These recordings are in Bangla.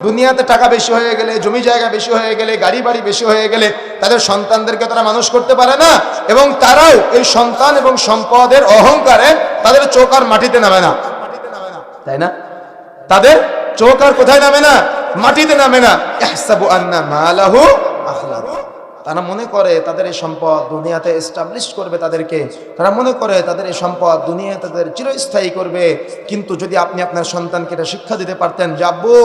দুনিয়াতে টাকা বেশি হয়ে গেলে, জমি জায়গা বেশি হয়ে গেলে, গাড়ি বাড়ি বেশি হয়ে গেলে তাদের সন্তানদেরকে তারা মানুষ করতে পারে না এবং তারাও এই সন্তান এবং সম্পদের অহংকারে তাদের চোখ আর মাটিতে নামে না। তাই না? তাদের চোখ আর কোথায় নামে না? মাটিতে নামে না। মালাহু তারা মনে করে তাদের এই সম্পদ দুনিয়াতে এস্টাবলিশ করবে তাদেরকে। তারা মনে করে তাদের এই সম্পদ দুনিয়া তাদের চিরস্থায়ী করবে। কিন্তু যদি আপনি আপনার সন্তানকে এটা শিক্ষা দিতে পারতেন যে, আব্বু,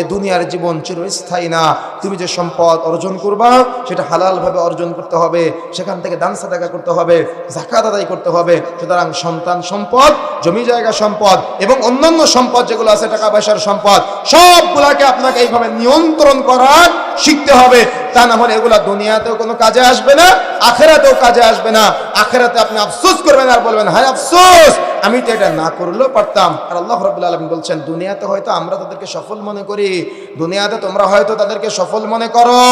এ দুনিয়ার জীবন চিরস্থায়ী না। তুমি যে সম্পদ অর্জন করবা, সেটা হালালভাবে অর্জন করতে হবে। সেখান থেকে দান সাদাকা করতে হবে জাকাত আদায় করতে হবে। সুতরাং সন্তান সম্পদ, জমি জায়গা সম্পদ এবং অন্যান্য সম্পদ যেগুলো আছে টাকা পয়সার সম্পদ, সবগুলাকে আপনাকে এইভাবে নিয়ন্ত্রণ করার শিখতে হবে। তা না হলে এগুলা দুনিয়াতেও কোনো কাজে আসবে না, আখেরাতেও কাজে আসবে না। আখেরাতে আপনি আফসোস করবেন আর বলবেন, হায় আফসোস, আমি তো এটা না করলেও পারতাম। আর আল্লাহ রাব্বুল আলামিন বলছেন, দুনিয়াতে হয়তো আমরা তাদেরকে সফল মনে করি, দুনিয়াতে তোমরা হয়তো তাদেরকে সফল মনে করো,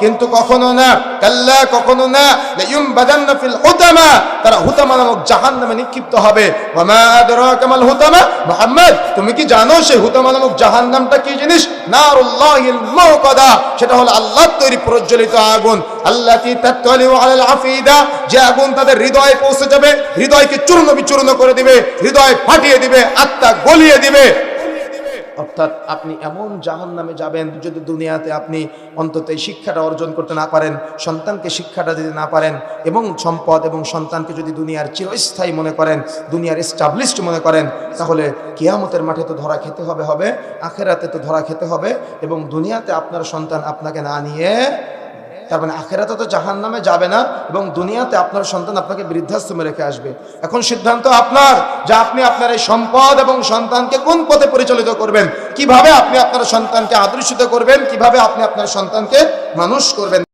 কিন্তু কখনো না। কাল্লা, কখনো না। লাইয়ুম বাদান্না ফিল হুতামা, তারা হুতামা নামক জাহান্নামে নিক্ষিপ্ত হবে। ওয়া মা আদরাকা হুতামা? মুহাম্মদ, তুমি কি জানো সেই হুতামা নামক জাহান্নামটা কি জিনিস? নারুল্লাহিল মুকাদা সেটা হলো আল্লাহর তৈরি প্রজ্বলিত আগুন। আল্লাতি তাত্তালিউ আলাল আফিদা, যে আগুন তাদের হৃদয়ে পৌঁছে যাবে, হৃদয়কে চূর্ণ বিচূর্ণ করে দিবে, হৃদয় ফাটিয়ে দিবে, আত্মা গলিয়ে দিবে। অর্থাৎ আপনি এমন জাহান নামে যাবেন, যদি দুনিয়াতে আপনি অন্তত এই শিক্ষাটা অর্জন করতে না পারেন, সন্তানকে শিক্ষাটা দিতে না পারেন, এবং সম্পদ এবং সন্তানকে যদি দুনিয়ার চিরস্থায়ী মনে করেন, দুনিয়ার এস্টাবলিশড মনে করেন, তাহলে কিয়ামতের মাঠে তো ধরা খেতে হবে হবে। আখেরাতে তো ধরা খেতে হবে, এবং দুনিয়াতে আপনার সন্তান আপনাকে না নিয়ে তার মানে আখেরাতে তো জাহান নামে যাবে না এবং দুনিয়াতে আপনার সন্তান আপনাকে বৃদ্ধাশ্রমে রেখে আসবে। এখন সিদ্ধান্ত আপনার যে আপনি আপনার এই সম্পদ এবং সন্তানকে কোন পথে পরিচালিত করবেন? কীভাবে আপনি আপনার সন্তানকে আদর্শিত করবেন? কীভাবে আপনি আপনার সন্তানকে মানুষ করবেন?